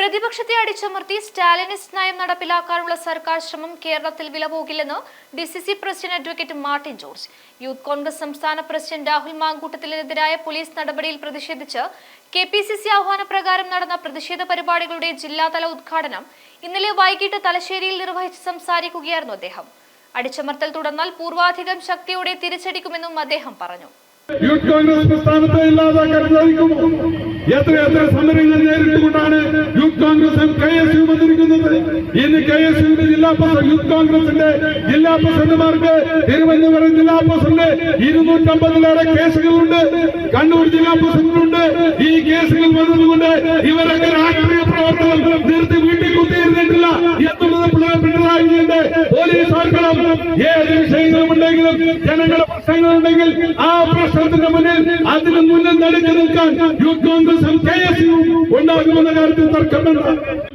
പ്രതിപക്ഷത്തെ അടിച്ചമർത്തി സ്റ്റാലിനിസ്റ്റ് നയം നടപ്പിലാക്കാനുള്ള സർക്കാർ ശ്രമം കേരളത്തിൽ വിലപോകില്ലെന്ന് D C C president advocate Martin George. Youth Congress സംസ്ഥാന പ്രസിഡന്റ് രാഹുൽ മാങ്കൂട്ടത്തിനെതിരായ പോലീസ് നടപടിയിൽ പ്രതിഷേധിച്ച് കെ പി സി സി ആഹ്വാനപ്രകാരം നടന്ന പ്രതിഷേധ പരിപാടികളുടെ ജില്ലാതല ഉദ്ഘാടനം ഇന്നലെ വൈകിട്ട് തലശ്ശേരിയിൽ നിർവഹിച്ച് സംസാരിക്കുകയായിരുന്നു അദ്ദേഹം. അടിച്ചമർത്തൽ തുടർന്നാൽ പൂർവാധികം ശക്തിയോടെ തിരിച്ചടിക്കുമെന്നും അദ്ദേഹം പറഞ്ഞു. യൂത്ത് കോൺഗ്രസ് പ്രസ്ഥാനത്തെ ഇല്ലാതാക്കാൻ സാധിക്കുമോ എത്ര എത്ര സമരങ്ങൾ നേരിട്ടുകൊണ്ടാണ് youth Congress K S U വന്നിരിക്കുന്നത്? ഇന്ന് കെ എസ് യുവിന്റെ ജില്ലാ പ്രസിഡന്റ് യൂത്ത് കോൺഗ്രസിന്റെ ജില്ലാ പ്രസിഡന്റുമാർക്ക് തിരുവനന്തപുരം ജില്ലാ പ്രസിഡന്റ് ഇരുന്നൂറ്റമ്പതിലേറെ കേസുകളുണ്ട്. കണ്ണൂർ ജില്ലാ പ്രസിഡന്റുണ്ട്. ഈ കേസുകൾ വന്നതുകൊണ്ട് ഇവരൊക്കെ രാഷ്ട്രീയ പ്രവർത്തനം നിർത്തി വീട്ടിൽ കുത്തിയിരുന്നിട്ടില്ല. എത്തുന്നത് വിജയന്റെ പോലീസ് ആക്കണം ഏത് വിഷയങ്ങളുമുണ്ടെങ്കിലും ജനങ്ങളുടെ പ്രശ്നങ്ങളുണ്ടെങ്കിൽ ആ പ്രശ്നത്തിന്റെ മുന്നിൽ അതിന് മുന്നിൽ നടിച്ചു നിൽക്കാൻ യൂത്ത് കോൺഗ്രസും കെ എസ് യു ഉണ്ടാകുമെന്ന കാര്യത്തിൽ തർക്കമുണ്ട്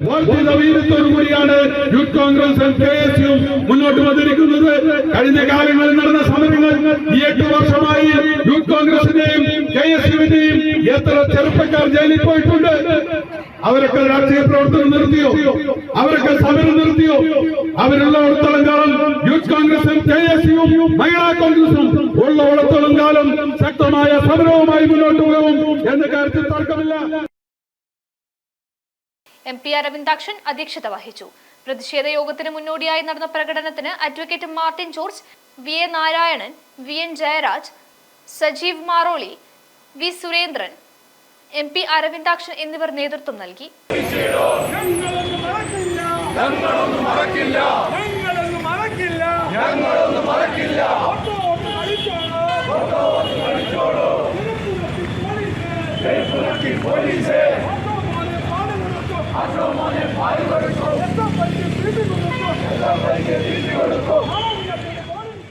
വർദ്ധിത വീരത്തോടു കൂടിയാണ് യൂത്ത് കോൺഗ്രസും കെ എസ് മുന്നോട്ട് വന്നിരിക്കുന്നത്. കഴിഞ്ഞ കാലങ്ങളിൽ നടന്ന സമരങ്ങൾ ഈ എട്ട് വർഷമായി യൂത്ത് കോൺഗ്രസിന്റെയും കെ എസ് യുവിന്റെയും എത്ര ചെറുപ്പക്കാർ ജയിലിൽ പോയിട്ടുണ്ട്? അവരൊക്കെ രാഷ്ട്രീയ പ്രവർത്തനം നിർത്തിയോ? അവരൊക്കെ സമരം നിർത്തിയോ? അവരുള്ളിടത്തോളം കാലം യൂത്ത് കോൺഗ്രസും കെ എസ് യുവും മഹിളാ കോൺഗ്രസും ഉള്ളവിടത്തോളം കാലം ശക്തമായ സമരവുമായി മുന്നോട്ട് പോകും എന്ന കാര്യത്തിൽ തർക്കമില്ല. എം പി അരവിന്ദാക്ഷൻ അധ്യക്ഷത വഹിച്ചു. പ്രതിഷേധ യോഗത്തിന് മുന്നോടിയായി നടന്ന പ്രകടനത്തിന് advocate Martin George V A Narayanan V N Jayaraj Sajeev Maroli V Surendran M P Aravindakshan എന്നിവർ നേതൃത്വം നൽകി. പോലീസേ.